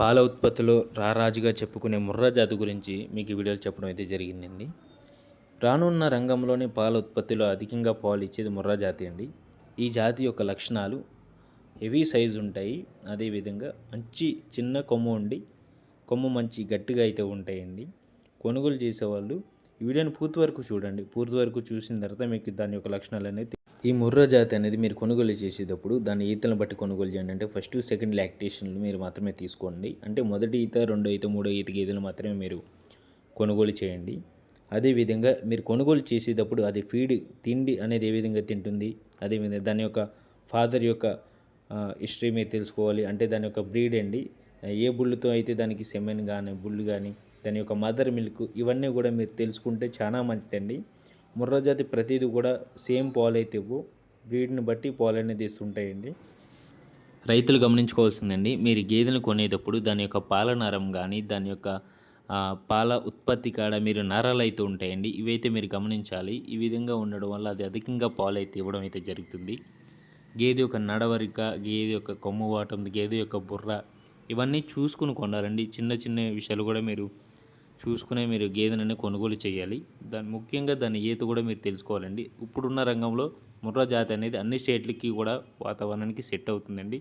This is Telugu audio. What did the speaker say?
పాల ఉత్పత్తిలో రారాజుగా చెప్పుకునే ముర్రా జాతి గురించి మీకు వీడియోలు చెప్పడం అయితే జరిగిందండి. రానున్న రంగంలోనే పాల ఉత్పత్తిలో అధికంగా పాలు ఇచ్చేది ముర్రా జాతి అండి. ఈ జాతి యొక్క లక్షణాలు హెవీ సైజు ఉంటాయి. అదేవిధంగా మంచి చిన్న కొమ్ము ఉండి కొమ్ము మంచి గట్టిగా అయితే ఉంటాయండి. కొనుగోలు చేసేవాళ్ళు ఈ వీడియోని పూర్తి వరకు చూడండి. పూర్తి వరకు చూసిన తర్వాత మీకు దాని యొక్క లక్షణాలు అనేది ఈ ముర్రా జాతి అనేది మీరు కొనుగోలు చేసేటప్పుడు దాని ఈతలను బట్టి కొనుగోలు చేయండి. అంటే ఫస్ట్ సెకండ్ లాక్టేషన్లు మీరు మాత్రమే తీసుకోండి. అంటే మొదటి ఈత రెండో ఈత మూడో ఈత గేదెలు మాత్రమే మీరు కొనుగోలు చేయండి. అదేవిధంగా మీరు కొనుగోలు చేసేటప్పుడు అది ఫీడ్ తిండి అనేది ఏ విధంగా తింటుంది? అదేవిధంగా దాని యొక్క ఫాదర్ యొక్క హిస్టరీ మీరు తెలుసుకోవాలి. అంటే దాని యొక్క బ్రీడ్ అండి ఏ బుల్లుతో అయితే దానికి సెమెన్ కానీ బుల్లు కానీ దాని యొక్క మదర్ మిల్క్ ఇవన్నీ కూడా మీరు తెలుసుకుంటే చాలా మంచిదండి. ముర్రా జాతి ప్రతిదీ కూడా సేమ్ పాలు అయితే ఇవ్వు. బ్రీడ్ని బట్టి పాలు అనేది ఇస్తుంటాయండి రైతులు గమనించుకోవాల్సిందండి మీరు గేదెలు కొనేటప్పుడు దాని యొక్క పాల నరం కానీ దాని యొక్క పాల ఉత్పత్తి కాడ మీరు నరాలు అయితే ఉంటాయండి. ఇవైతే మీరు గమనించాలి. ఈ విధంగా ఉండడం వల్ల అది అధికంగా పాలు అయితే ఇవ్వడం అయితే జరుగుతుంది. గేదె యొక్క నడవరిక గేదె యొక్క కొమ్ము వాటం గేదె యొక్క బుర్ర ఇవన్నీ చూసుకుని కొనాలండి. చిన్న చిన్న విషయాలు కూడా మీరు చూసుకునే మీరు గేదెనని కొనుగోలు చేయాలి. దాని ముఖ్యంగా దాని ఈత కూడా మీరు తెలుసుకోవాలండి. ఇప్పుడున్న రంగంలో ముర్రా జాతి అనేది అన్ని స్టేట్లకి కూడా వాతావరణానికి సెట్ అవుతుందండి.